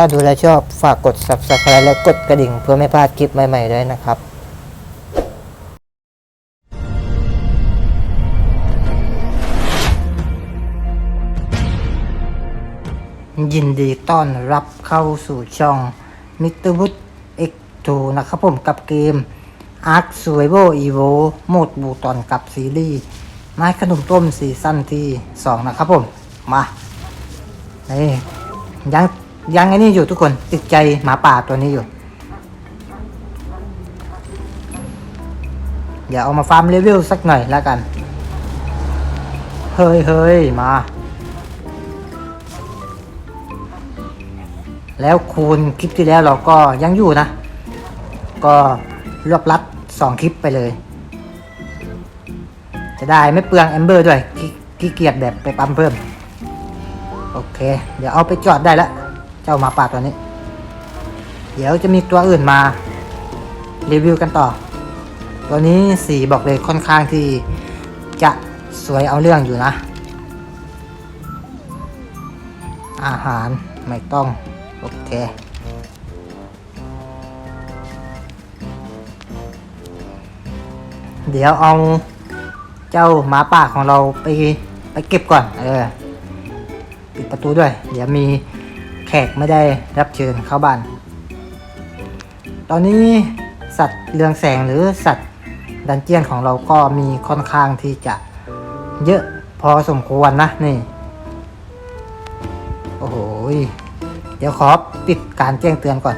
ถ้าดูแลชอบฝากกด subscribe และกดกระดิ่งเพื่อไม่พลาดคลิปใหม่ๆด้วยนะครับยินดีต้อนรับเข้าสู่ช่องมิตรวุฒ X2 นะครับผมกับเกม Ark Survival Evo โหมดบูตอนกับซีรีส์ไม้ขนมต้มซีซั่นที่ 2 นะครับผม มา นี่ยัง ยังไอ้นี่อยู่ทุกคนติดใจหมาป่าตัวนี้อยู่ เดี๋ยวเอามาฟาร์มเลเวลสักหน่อยแล้วกัน เฮ้ยเฮ้ยมา แล้วคูณคลิปที่แล้วเราก็ยังอยู่นะ ก็รวบรัดสองคลิปไปเลย จะได้ไม่เปลืองแอมเบอร์ด้วยขี้เกียจแบบไปปั๊มเพิ่ม โอเค เดี๋ยวเอาไปจอดได้แล้ว จ้าหมาป่าตัวนี้ เดี๋ยวจะมีตัวอื่นมา รีวิวกันต่อ ตัวนี้สีบอกเลยค่อนข้างที่จะสวยเอาเรื่องอยู่นะ อาหารไม่ต้อง โอเคเดี๋ยวเอาเจ้าหมาป่าของเราไปไปเก็บก่อน เออ ปิดประตูด้วย เดี๋ยวมี แขกไม่ได้รับเชิญเข้าบ้าน ตอนนี้สัตว์เรืองแสงหรือสัตว์ดันเจียนของเราก็มีค่อนข้างที่จะเยอะพอสมควรนะนี่ โอ้โหเดี๋ยวขอปิดการแจ้งเตือนก่อน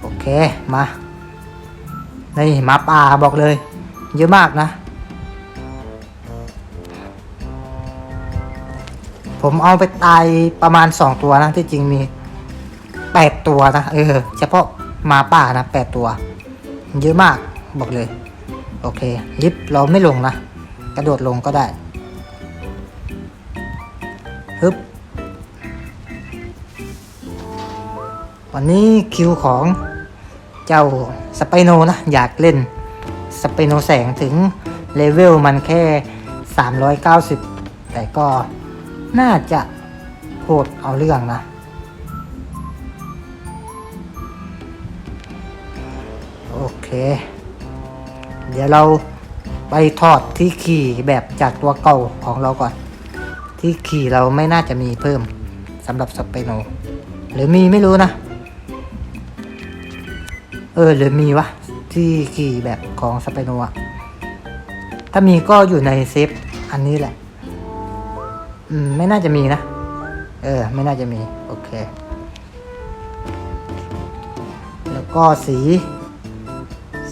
โอเคมา นี่หมาป่าบอกเลย เยอะมากนะ ผมเอาไปตายประมาณ 2 ตัวนะ ที่จริงมี 8 ตัวนะ เออ เฉพาะหมาป่านะ 8 ตัว เยอะมากบอกเลย โอเค ลิฟต์เราไม่ลงนะ กระโดดลงก็ได้ฮึบวันนี้คิวของเจ้าสไปโนนะ อยากเล่นสไปโนแสงถึงเลเวลมันแค่ 390 แต่ก็ น่าจะโหดเอาเรื่องนะ โอเค เดี๋ยวเราไปถอดที่ขี่แบบจากตัวเก่าของเราก่อน ที่ขี่เราไม่น่าจะมีเพิ่มสำหรับสเปโน หรือมีไม่รู้นะ เออหรือมีวะ ที่ขี่แบบของสเปโนอะถ้ามีก็อยู่ในเซฟอันนี้แหละ ไม่น่าจะมีนะ เออ ไม่น่าจะมี โอเค แล้วก็สี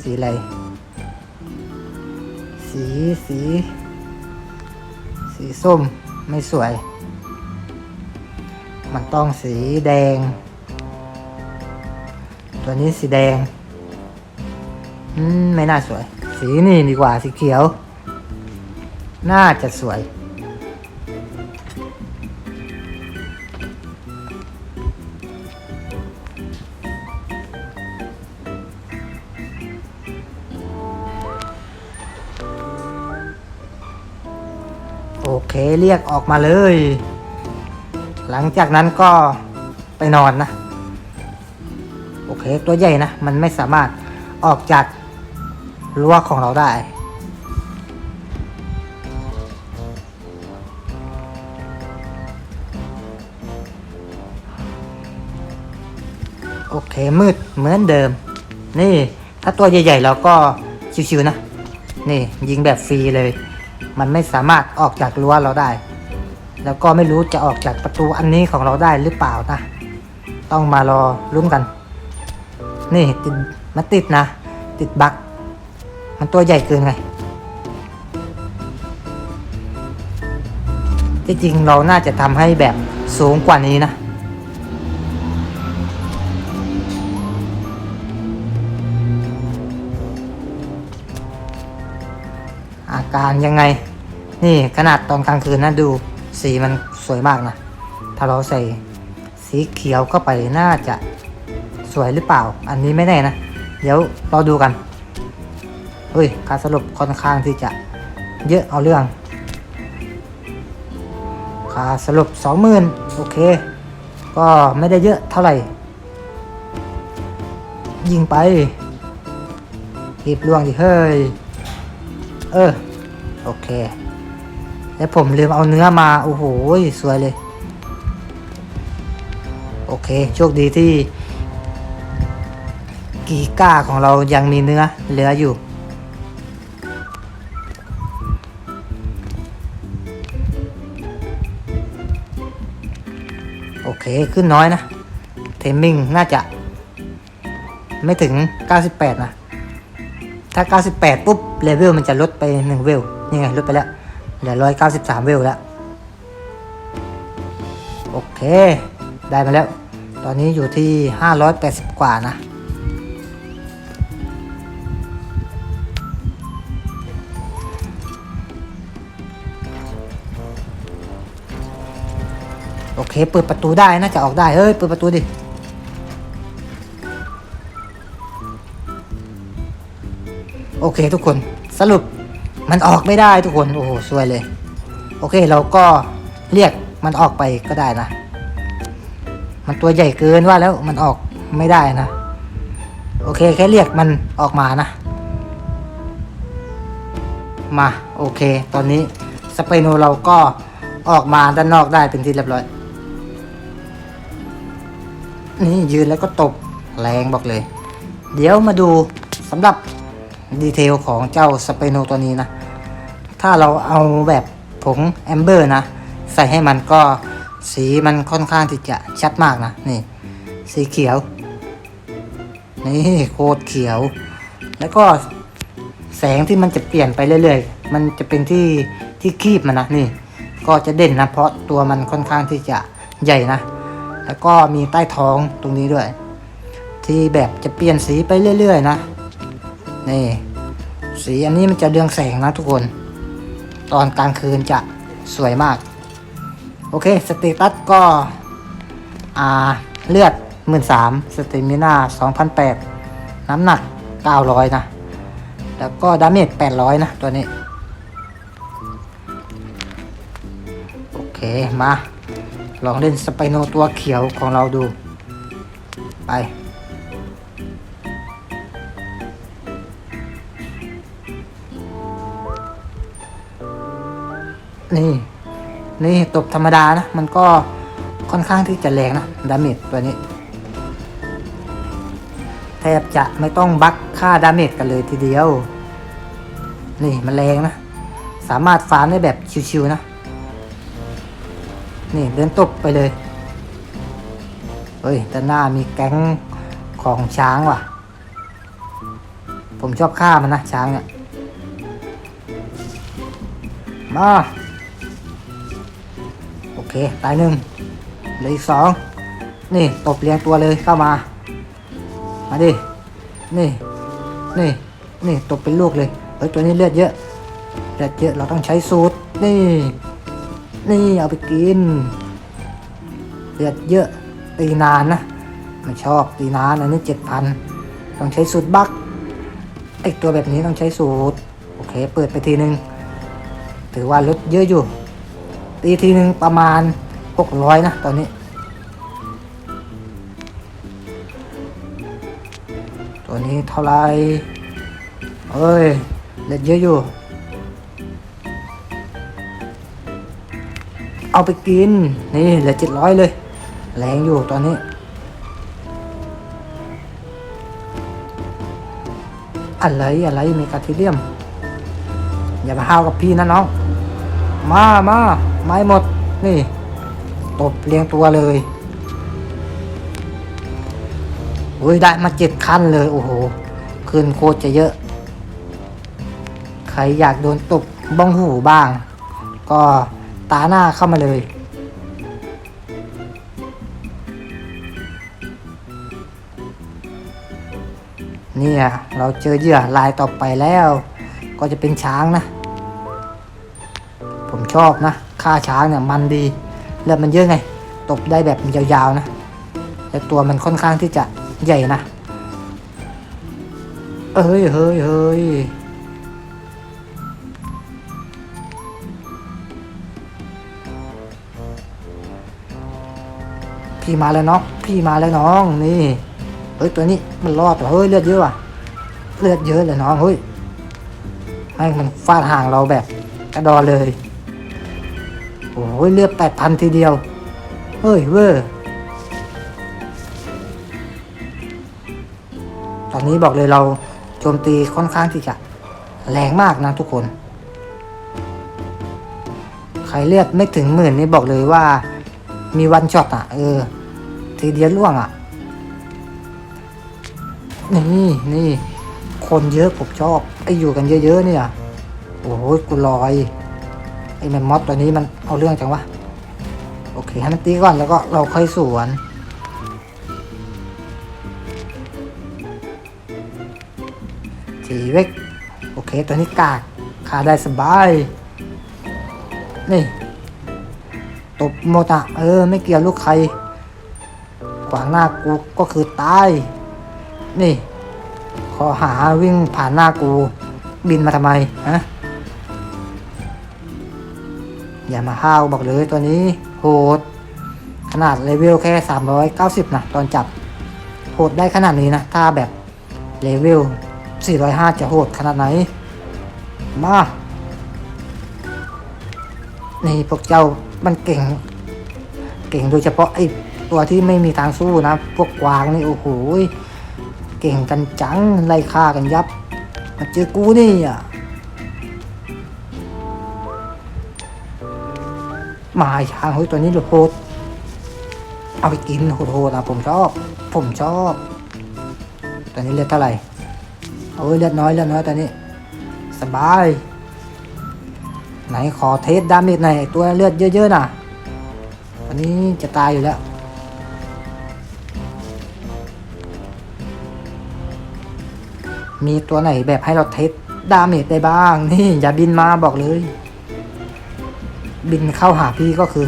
สีอะไร สีสี สีส้มไม่สวย มันต้องสีแดง ตัวนี้สีแดง อืม ไม่น่าสวย สีนี่ดีกว่าสีเขียว น่าจะสวย เรียกออกมาเลย หลังจากนั้นก็ไปนอนนะ โอเค ตัวใหญ่นะ มันไม่สามารถออกจากรั้วของเราได้ โอเค มืดเหมือนเดิม นี่ ถ้าตัวใหญ่ๆเราก็ชิวๆนะ นี่ยิงแบบฟรีเลย มันไม่สามารถออกจากรั้วเราได้ แล้วก็ไม่รู้จะออกจากประตูอันนี้ของเราได้หรือเปล่านะ ต้องมารอลุ้นกัน นี่ติดมันติดนะ ติดบักมันตัวใหญ่เกินไงที่จริงเราน่าจะทำให้แบบสูงกว่านี้นะ อาการยังไง นี่ขนาดตอนกลางคืนนะดูสีมันสวยมากนะ ถ้าเราใส่สีเขียวเข้าไปน่าจะสวยหรือเปล่า อันนี้ไม่แน่นะ เดี๋ยวเราดูกันเฮ้ยการสรุปค่อนข้างที่จะเยอะเอาเรื่องค่าสรุปสองหมื่นโอโอเค ก็ไม่ได้เยอะเท่าไหร่ ยิงไปรีบล่วงดิเฮ้ย เออ โอเค แล้วผมลืมเอาเนื้อมา โอ้โห สวยเลย โอเค โชคดีที่ กีก้าของเรายังมีเนื้อเหลืออยู่ โอเค ขึ้นน้อยนะ เทมมิ่งน่าจะ ไม่ถึง 98 นะ ถ้า 98 ปุ๊บ เลเวลมันจะลดไป 1 เวล นี่ไงลดไปแล้วเหลือ193เวลแล้ว โอเค ได้มาแล้ว ตอนนี้อยู่ที่580กว่านะ โอเค เปิดประตูได้น่าจะออกได้ เฮ้ย เปิดประตูดิโอเคทุกคนสรุป มันออกไม่ได้ทุกคนโอ้โหสวยเลย โอเคเราก็เรียกมันออกไปก็ได้นะ มันตัวใหญ่เกินว่าแล้วมันออกไม่ได้นะ โอเคแค่เรียกมันออกมานะ มาโอเค ตอนนี้สเปโนเราก็ออกมาด้านนอกได้เป็นที่เรียบร้อย นี่ยืนแล้วก็ตบแรงบอกเลย เดี๋ยวมาดูสำหรับดีเทลของเจ้าสเปโนตัวนี้นะ ถ้าเราเอาแบบผงแอมเบอร์นะ ใส่ให้มันก็สีมันค่อนข้างที่จะชัดมากนะ นี่ สีเขียว นี่โคตรเขียว แล้วก็แสงที่มันจะเปลี่ยนไปเรื่อยๆ มันจะเป็นที่ที่คีบมันนะนี่ ก็จะเด่นนะ เพราะตัวมันค่อนข้างที่จะใหญ่นะ แล้วก็มีใต้ท้องตรงนี้ด้วย ที่แบบจะเปลี่ยนสีไปเรื่อยๆ นะ นี่ สีอันนี้มันจะเรืองแสงนะทุกคน ตอนกลางคืนจะสวยมาก โอเค สเตตัสก็ อ่า เลือด 13,000สเตมิน่า2,008น้ำหนัก 900 นะ แล้วก็ดาเมจ800 นะ ตัวนี้ โอเค มา ลองเล่นสไปโนตัวเขียวของเราดู ไป นี่นี่ตบธรรมดานะ มันก็ค่อนข้างที่จะแรงนะ ดาเมจตัวนี้ แทบจะไม่ต้องบักค่าดาเมจกันเลยทีเดียว นี่มันแรงนะ สามารถฟาร์มได้แบบชิวๆนะ นี่เดินตบไปเลย เฮ้ยแต่หน้ามีแก๊งของช้างว่ะ ผมชอบฆ่ามันนะช้างเนี่ย มา เค ตายหนึ่งเหลืออีกสองนี่ตบเรียงตัวเลยเข้ามา มาดิ นี่ นี่ นี่ตบเป็นลูกเลยเฮ้ยตัวนี้เลือดเยอะเลือดเยอะเราต้องใช้สูตร นี่ นี่เอาไปกิน เลือดเยอะตีนานนะไม่ชอบตีนานอันนี้เจ็ดพันต้องใช้สูตรบักไอตัวแบบนี้ต้องใช้สูตร โอเค เปิดไปทีนึง ถือว่าลดเยอะอยู่ ตีทีหนึ่งประมาณ 600 นะ ตอนนี้ ตัวนี้เท่าไรเอ้ย เล็ดเยอะอยู่ เอาไปกิน นี่เหลือ700เลย แรงอยู่ตอนนี้ อะไร อะไรมีกาทิเลียม อย่ามาห้าวกับพี่นะน้อง มามา ไม้หมด นี่ ตบเรียงตัวเลยโอ้ยได้มาเจ็ดคันเลย โอ้โหคืนโคตรจะเยอะ ใครอยากโดนตบบ้องหูบ้าง ก็ตาหน้าเข้ามาเลยเนี่ยเราเจอเหยื่อลายต่อไปแล้ว ก็จะเป็นช้างนะ ผมชอบนะ ฆ่าช้างเนี่ยมันดีเลือดมันเยอะไง ตบได้แบบยาวๆนะ แต่ตัวมันค่อนข้างที่จะใหญ่นะ เอ้ยเฮ้ยเฮ้ยพี่มาแล้วน้องพี่มาแล้วน้องนี่เฮ้ยตัวนี้มันรอดเฮ้ยเลือดเยอะว่ะเลือดเยอะเลยน้องเฮ้ยให้มันฟาดห่างเราแบบกระดอเลย โอ้ยเลือดแปดพันทีเดียว เฮ้ยเวอร์ ตอนนี้บอกเลยเราโจมตีค่อนข้างที่จะแรงมากนะทุกคน ใครเลือดไม่ถึงหมื่นนี่บอกเลยว่า มีวันช็อตอะ เออ ทีเดียวล่วงอะ นี่นี่คนเยอะผมชอบไอ้อยู่กันเยอะๆเนี่ย โอ้โหกูลอย ไอ้แมมมอสตัวนี้มันเอาเรื่องจังวะ โอเค ให้มันตีก่อนแล้วก็เราค่อยสวน ทีเวกโอเค ตัวนี้กากขาได้สบาย นี่ ตบโมตะ เออ ไม่เกี่ยวลูกใครขวางหน้ากูก็คือตาย นี่ ขอหาวิ่งผ่านหน้ากู บินมาทำไมฮะ อย่ามาห้าวบอกเลยตัวนี้โหด ขนาดเลเวลแค่ 390 นะ ตอนจับ โหดได้ขนาดนี้นะ ถ้าแบบเลเวล 405 จะโหดขนาดไหน มา นี่พวกเจ้ามันเก่ง เก่งโดยเฉพาะไอ้ตัวที่ไม่มีทางสู้นะ พวกกวางนี่ โอ้โห เก่งกันจังไล่ฆ่ากันยับ มาเจอกูนี่อะ หมาช้างเฮ้ยตัวนี้โหดเอาไปกินโหดๆนะผมชอบ ผมชอบตัวนี้เลือดเท่าไหร่โอ้ยเลือดน้อยเลือดน้อยตัวนี้ สบาย ไหนขอเทสดาเมจหน่อยตัวเลือดเยอะๆน่ะวันนี้จะตายอยู่แล้วมีตัวไหนแบบให้เราเทสดาเมจได้บ้าง นี่อย่าบินมาบอกเลย บินเข้าหาพี่ก็คือ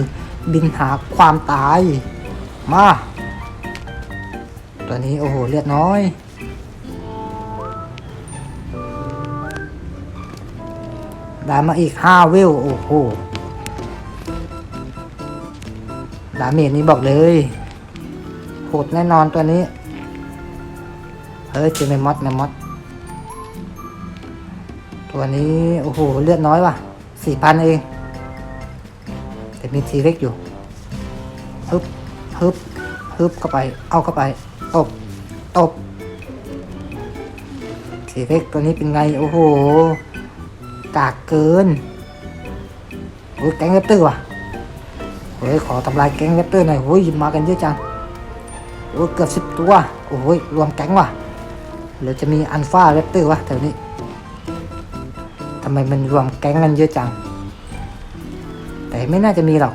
บินหาความตาย มา ตัวนี้โอ้โหเลือดน้อย ได้มาอีกห้าเวลโอ้โหดาเมจนี้บอกเลยโหดแน่นอนตัวนี้ เฮ้ยเจอแมมอสแมมอสตัวนี้ โอ้โห เลือดน้อยว่ะสี่พันเอง มีทีเล็กอยู่ฮึบฮึบฮึบเข้าไป เอาเข้าไปตบตบทีเล็กตัวนี้เป็นไง โอ้โหกากเกินโอ้ยแก๊งเวบเตอร์ว่ะเฮ้ยขอทำลายแก๊งเวบเตอร์หน่อยโอ้ยมากันเยอะจังโอ้ยเกือบสิบตัว โอ้ยรวมแก๊งว่ะหรือจะมีอันฟาเวบเตอร์วะแถวนี้ทำไมมันรวมแก๊งกันเยอะจัง แต่ไม่น่าจะมีหรอก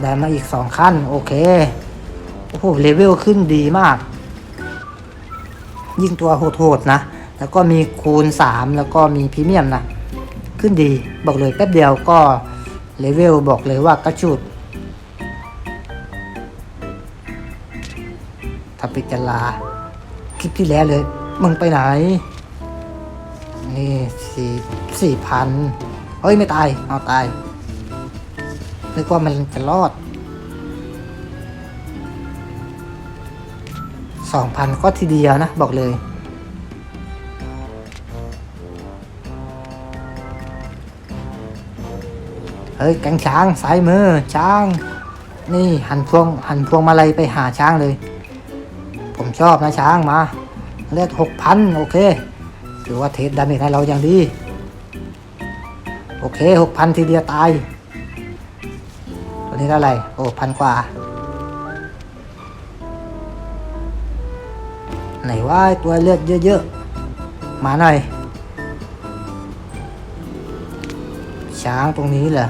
ได้มาอีกสองขั้น โอเค โอ้โห เลเวลขึ้นดีมาก ยิ่งตัวโหดๆนะ แล้วก็มีคูณ 3 แล้วก็มีพรีเมียมนะ ขึ้นดีบอกเลยแป๊บเดียวก็เลเวลบอกเลยว่ากระชุดถ้าปิจารา ลิปที่แล้วเลย มึงไปไหน นี่สี่สี่พันเฮ้ย ไม่ตาย เอาตายนึกว่ามันจะรอดสองพันก็ทีเดียวนะ บอกเลยเฮ้ยแกงช้างซ้ายมือช้าง นี่หันพวงหันพวงมาลัยไปหาช้างเลย ผมชอบนะช้างมาเลือดหกพันโอเคถือว่าเทสดาเมจให้เราอย่างดี โอเคหกพันทีเดียวตายตัวนี้เท่าไหร่โอ้พันกว่า ไหนว่าไอตัวเลือดเยอะๆ มาหน่อย ช้างตรงนี้เหรอ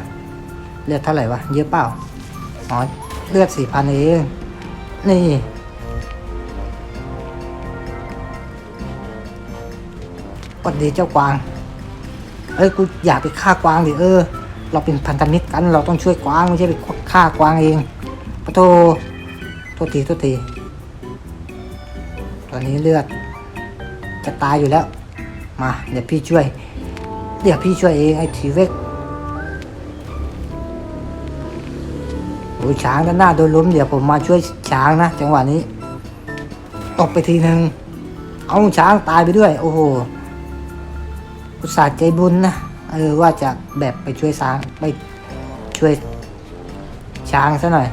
เลือดเท่าไหร่วะ เยอะเปล่าอ๋อเลือดสี่พันเอง นี่ วัสดีเจ้ากวาง เอ้ยกูอยากไปฆ่ากวางดิเออ เราเป็นพันธมิตรกันเราต้องช่วยกวางไม่ใช่ไปฆ่ากวางเองปะโทโทษทีโทษทีตอนนี้เลือดจะตายอยู่แล้ว มาเดี๋ยวพี่ช่วย เดี๋ยวพี่ช่วยเองไอ้ทีเวกโอ้ช้างด้านหน้าโดนล้มเดี๋ยวผมมาช่วยช้างนะจังหวะนี้ ตกไปทีหนึ่งเอาช้างตายไปด้วย โอ้โห อุตส่าห์ใจบุญนะเออว่าจะแบบไปช่วยช้างไปช่วยช้างซะหน่อย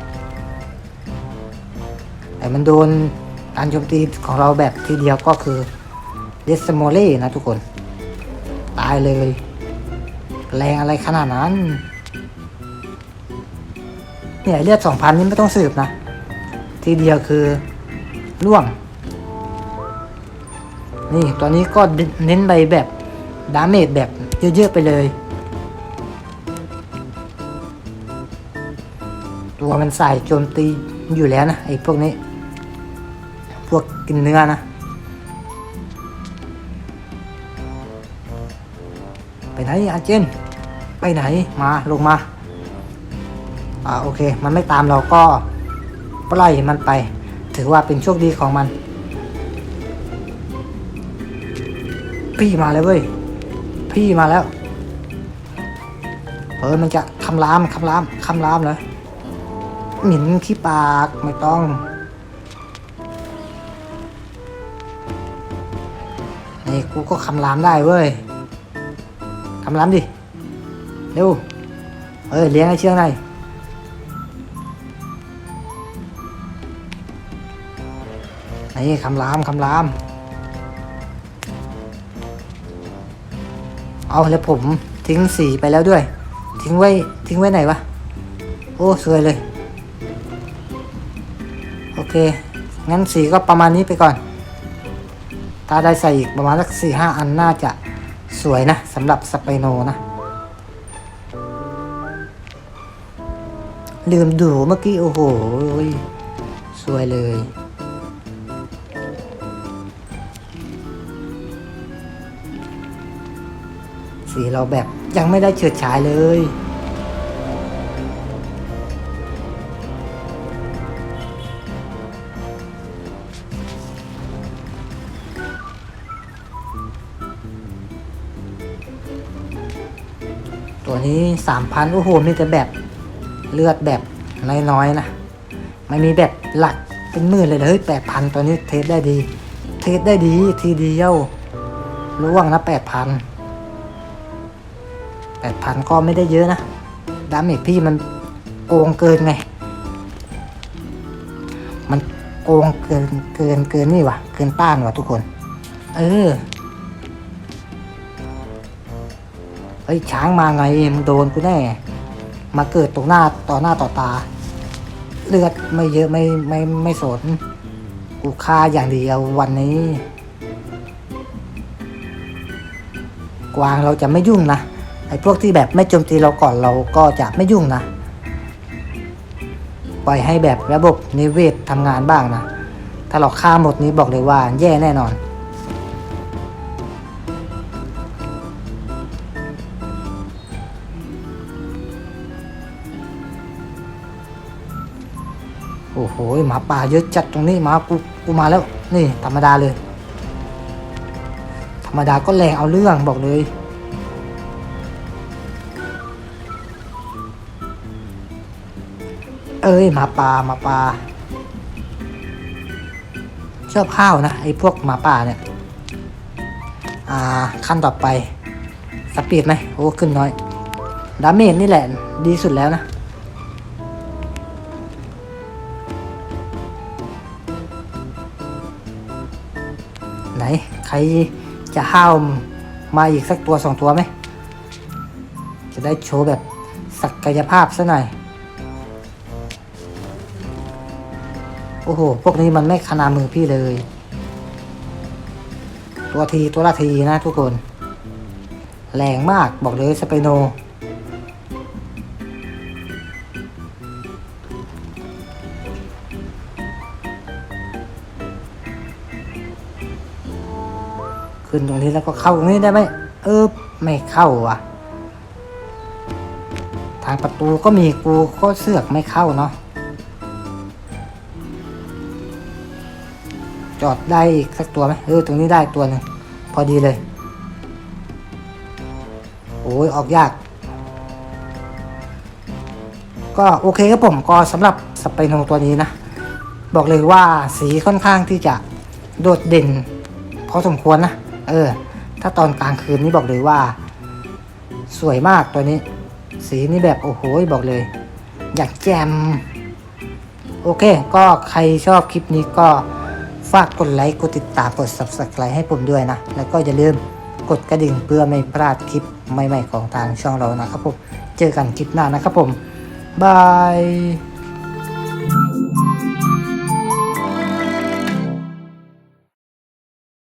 แต่มันโดนการโจมตีของเราแบบทีเดียวก็คือเดสโมเล่นะทุกคน ตายเลย แรงอะไรขนาดนั้นเนี่ยเลือดสองพันนี่ไม่ต้องสืบนะ ทีเดียวคือล่วง นี่ตอนนี้ก็เน้นไปแบบ ดาเมจแบบเยอะ ๆ ไปเลย ตัวมันใส่โจมตีอยู่แล้วนะไอ้พวกนี้ พวกกินเนื้อนะ ไปไหนอาเจน ไปไหนมาลงมา อ่าโอเค มันไม่ตามเราก็ปล่อยมันไป ถือว่าเป็นโชคดีของมัน พี่มาแล้วเว้ย พี่มาแล้วเออมันจะคำรามคำรามคำรามเลยหมิ่นขี้ปากไม่ต้องนี่กูก็คำรามได้เว้ยคำรามดิเร็วเอ้ยเลี้ยงไอ้เชือกหน่อยนี่คำรามคำราม เอาแล้วผมทิ้งสีไปแล้วด้วย ทิ้งไว้ทิ้งไว้ไหนวะ โอ้สวยเลย โอเค งั้นสีก็ประมาณนี้ไปก่อน ถ้าได้ใส่อีกประมาณสักสี่ห้าอันน่าจะสวยนะสำหรับสไปโนนะ ลืมดูเมื่อกี้ โอ้โห สวยเลย สีเราแบบยังไม่ได้เฉิดฉายเลย ตัวนี้สามพันโอ้โหมีแต่แบบเลือดแบบน้อยๆนะ ไม่มีแบบหลักเป็นหมื่นเลยเฮ้ยแปดพันตัวนี้เทสได้ดี เทสได้ดีทีเดียวล่วงนะแปดพัน แปดพันก็ไม่ได้เยอะนะ ดาเมจพี่มันโกงเกินไง มันโกงเกินเกินเกินนี่วะเกินต้านวะทุกคน เออเฮ้ยช้างมาไงมึงโดนกูแน่ มาเกิดตรงหน้าต่อหน้าต่อตา เลือดไม่เยอะไม่ไม่ไม่สน กูฆ่าอย่างเดียววันนี้ กวางเราจะไม่ยุ่งนะ ไอ้พวกที่แบบไม่โจมตีเราก่อนเราก็จะไม่ยุ่งนะ ปล่อยให้แบบระบบนิเวศทำงานบ้างนะ ถ้าเราฆ่าหมดนี้บอกเลยว่าแย่แน่นอนโอ้โหหมาป่าเยอะจัดตรงนี้หมากูกูมาแล้ว นี่ธรรมดาเลย ธรรมดาก็แรงเอาเรื่องบอกเลย เอ้ยหมาป่าหมาป่าชอบข้าวนะไอ้พวกหมาป่าเนี่ย อ่าขั้นต่อไปสปีดไหมโอ้ขึ้นน้อยดาเมจนี่แหละ ดีสุดแล้วนะไหน ใครจะห้าวมาอีกสักตัวสองตัวไหม จะได้โชว์แบบศักยภาพซะหน่อย โอ้โห พวกนี้มันไม่ขนามือพี่เลย ตัวทีตัวละทีนะทุกคน แรงมากบอกเลยสเปโน ขึ้นตรงนี้แล้วก็เข้าตรงนี้ได้ไหมเออไม่เข้าอะ ทางประตูก็มีกูก็เสือกไม่เข้าเนาะ จอดได้สักตัวไหมเออตรงนี้ได้ตัวนึงพอดีเลย โอ้ยออกยาก ก็โอเคครับผมก็สำหรับสไปโนตัวนี้นะ บอกเลยว่าสีค่อนข้างที่จะโดดเด่นพอสมควรนะ เออ ถ้าตอนกลางคืนนี่บอกเลยว่า สวยมากตัวนี้ สีนี่แบบโอ้โหบอกเลย อยากแจม โอเค ก็ใครชอบคลิปนี้ก็ ฝากกดไลค์ กดติดตาม กด subscribe ให้ผมด้วยนะ แล้วก็อย่าลืมกดกระดิ่งเพื่อไม่พลาดคลิปใหม่ๆของทางช่องเรานะครับผม เจอกันคลิปหน้านะครับผม บาย